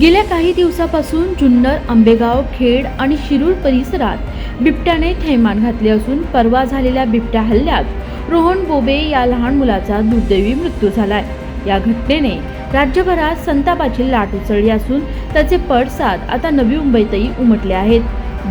गेल्या काही दिवसापासून जुन्नर आंबेगाव खेड आणि शिरूर परिसरात बिबट्याने थैमान घातले असून परवा झालेल्या बिबट्या हल्ल्यात रोहन बोबे या लहान मुलाचा दुर्दैवी मृत्यू झालाय. या घटनेने राज्यभरात संतापाची लाट उसळली असून त्याचे पडसाद आता नवी मुंबईतही उमटले आहेत.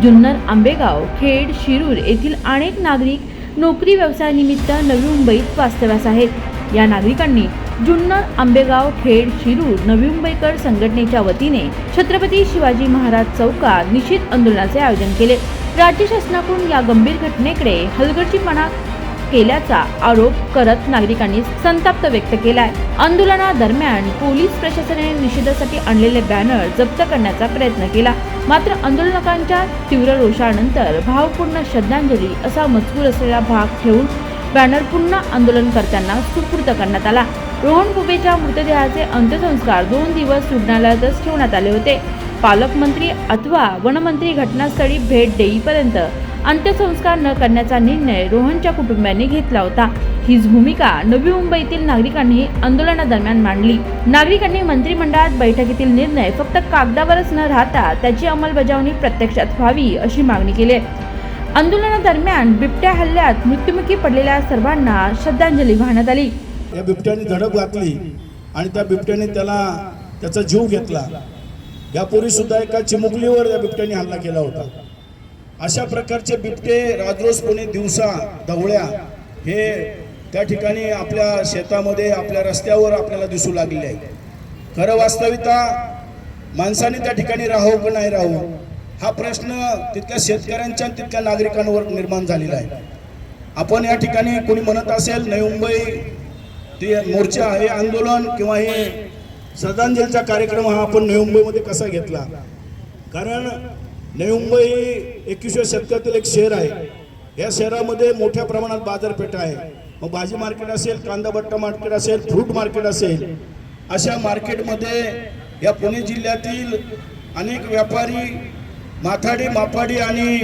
जुन्नर आंबेगाव खेड शिरूर येथील अनेक नागरिक नोकरी व्यवसायानिमित्त नवी मुंबईत वास्तव्यास आहेत. या नागरिकांनी जुन्नर आंबेगाव खेड शिरूर नवी मुंबईकर संघटनेच्या वतीने छत्रपती शिवाजी महाराज चौकात निषेध आंदोलनाचे आयोजन केले. राज्य शासनाकडून या गंभीर घटनेकडे हलगर्जीपणा केल्याचा आरोप करत नागरिकांनी संताप व्यक्त केलाय. आंदोलनादरम्यान पोलीस प्रशासनाने निषेधासाठी आणलेले बॅनर जप्त करण्याचा प्रयत्न केला. मात्र आंदोलकांच्या तीव्र रोषानंतर भावपूर्ण श्रद्धांजली असा मजकूर असलेला भाग ठेवून बॅनर पुन्हा आंदोलनकर्त्यांना सुपूर्द करण्यात आला. रोहन कुबेच्या मृतदेहाचे अंत्यसंस्कार दोन दिवस रुग्णालयातच ठेवण्यात आले होते. पालकमंत्री अथवा वनमंत्री घटनास्थळी भेट देईपर्यंत अंत्यसंस्कार न करण्याचा निर्णय रोहनच्या कुटुंबियांनी घेतला होता. हीच भूमिका नवी मुंबईतील नागरिकांनी आंदोलनादरम्यान मांडली. नागरिकांनी मंत्रिमंडळात बैठकीतील निर्णय फक्त कागदावरच न राहता त्याची अंमलबजावणी प्रत्यक्षात व्हावी अशी मागणी केली. आंदोलनादरम्यान बिबट्या हल्ल्यात मृत्युमुखी पडलेल्या सर्वांना श्रद्धांजली वाहण्यात आली. या बिबट्याने धडक घातली आणि त्या बिबट्याने त्याला त्याचा जीव घेतला. यापूर्वी सुद्धा एका चिमुकलीवर या बिबट्याने हल्ला केला होता. अशा प्रकारचे बिबटे राजरोसपणे दिवसा धवळ्या हे त्या ठिकाणी आपल्या शेतामध्ये आपल्या रस्त्यावर आपल्याला दिसू लागले आहे. खरं वास्तविकता माणसाने त्या ठिकाणी राहू की नाही राहू हा प्रश्न तिथल्या शेतकऱ्यांच्या आणि तिथल्या नागरिकांवर निर्माण झालेला आहे. आपण या ठिकाणी कोणी म्हणत असेल नवी मुंबई ते मोर्चा हे आंदोलन किंवा हे श्रद्धांजलीचा कार्यक्रम हा आपण नवी मुंबईमध्ये कसा घेतला? कारण नवी मुंबई एकविसव्या शतकातील एक शहर आहे. या शहरामध्ये मोठ्या प्रमाणात बाजारपेठ आहे. मग भाजी मार्केट असेल कांदा बट्टा मार्केट असेल फ्रूट मार्केट असेल अशा मार्केटमध्ये या पुणे जिल्ह्यातील अनेक व्यापारी माथाडी मापाडी आणि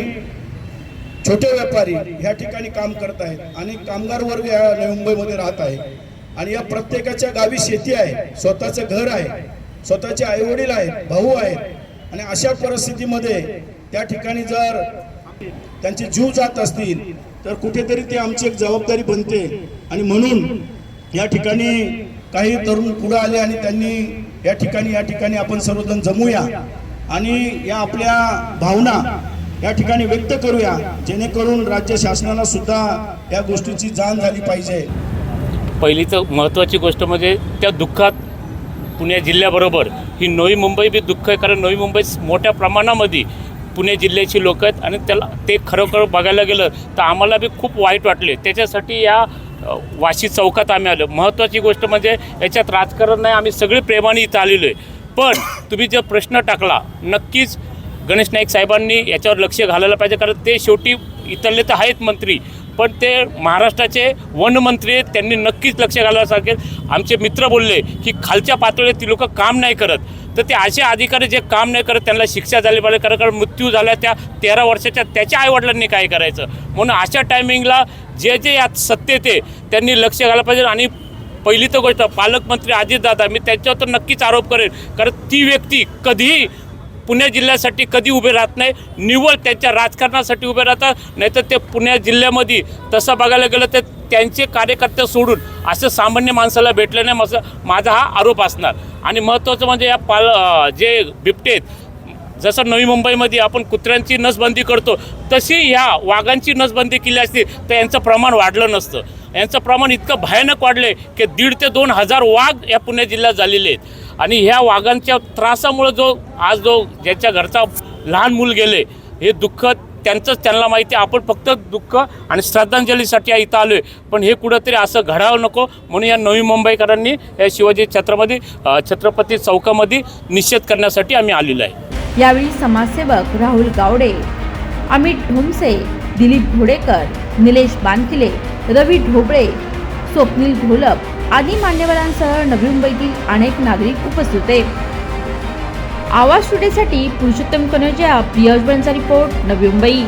छोटे व्यापारी ह्या ठिकाणी काम करत आहेत. आणि कामगार वर्ग या नवी मुंबईमध्ये राहत आहे आणि या प्रत्येकाच्या गावी शेती आहे स्वतःचं घर आहे स्वतःचे आईवडील आहेत भाऊ आहेत. आणि अशा परिस्थितीमध्ये त्या ठिकाणी जर त्यांचे जीव जात असतील तर कुठेतरी ते आमची एक जबाबदारी बनते. आणि म्हणून या ठिकाणी काही तरुण पुढे आले आणि त्यांनी या ठिकाणी या ठिकाणी आपण सर्वजण जमूया. आणि या आपल्या भावना या ठिकाणी व्यक्त करूया जेणेकरून राज्य शासनाला सुद्धा या गोष्टीची जाण झाली पाहिजे. पहिलीचं महत्त्वाची गोष्ट म्हणजे त्या दुःखात पुणे जिल्ह्याबरोबर ही नवी मुंबई बी दुःख आहे कारण नवी मुंबईत मोठ्या प्रमाणामध्ये पुणे जिल्ह्याची लोक आहेत आणि त्याला ते खरोखर बघायला गेलं तर आम्हाला बी खूप वाईट वाटले. त्याच्यासाठी या वाशी चौकात आम्ही आलो. महत्त्वाची गोष्ट म्हणजे याच्यात राजकारण नाही आम्ही सगळे प्रेमाने इथं आलेलो आहे. पण तुम्ही जो प्रश्न टाकला नक्कीच गणेश नाईक साहेबांनी याच्यावर लक्ष घालायला पाहिजे कारण ते शेवटी इथले तर आहेत मंत्री पण ते महाराष्ट्राचे वनमंत्री आहेत त्यांनी नक्कीच लक्ष घालायला सांगेल आमचे मित्र बोलले की खालच्या पातळीवर ती लोक काम नाही करत. तर ते असे अधिकारी जे काम नाही करत त्यांना शिक्षा झाली पाहिजे कारण कारण मृत्यू झाला त्या तेरा वर्षाच्या त्याच्या आईवडिलांनी काय करायचं? म्हणून अशा टायमिंगला जे जे यात सत्तेत ते त्यांनी लक्ष घालायला पाहिजे. आणि पहिली तर गोष्ट पालकमंत्री अजितदादा मी त्याच्यावर तर नक्कीच आरोप करेन. कारण ती व्यक्ती कधीही पुणे जिल्ह्यासाठी कधी उभे राहत नाही. निव्वळ त्यांच्या राजकारणासाठी उभे राहतात. नाहीतर ते पुणे जिल्ह्यामध्ये तसं बघायला गेलं तर त्यांचे कार्यकर्ते सोडून असं सामान्य माणसाला भेटलं नाही माझा माझा हा आरोप असणार. आणि महत्त्वाचं म्हणजे या पाल जे बिबटे आहेत जसं नवी मुंबईमध्ये आपण कुत्र्यांची नसबंदी करतो तशी ह्या वाघांची नसबंदी केली असती तर यांचं प्रमाण वाढलं नसतं. यांचं प्रमाण इतकं भयानक वाढले की दीड ते दोन हजार वाघ या पुणे जिल्ह्यात झालेले आहेत. आणि ह्या वाघांच्या त्रासामुळे जो आज जो ज्याच्या घरचा लहान मूल गेले हे दुःख त्यांचंच त्यांना माहिती आहे. आपण फक्त दुःख आणि श्रद्धांजलीसाठी या इथं आलो आहे पण हे कुठंतरी असं घडावं नको. म्हणून या नवी मुंबईकरांनी या शिवाजी छत्रपती छत्रपती चौकामध्ये निषेध करण्यासाठी आम्ही आलेलो आहे. यावेळी समाजसेवक राहुल गावडे अमित ढोमसे दिलीप घोडेकर निलेश बानकिले रवी ढोबळे स्वप्नील घोलप आदी मान्यवरांसह नवी मुंबईतील अनेक नागरिक उपस्थित होते. आवाज स्टुडिओसाठी पुरुषोत्तम कनोजा प्रियश बनचा रिपोर्ट नवी मुंबई.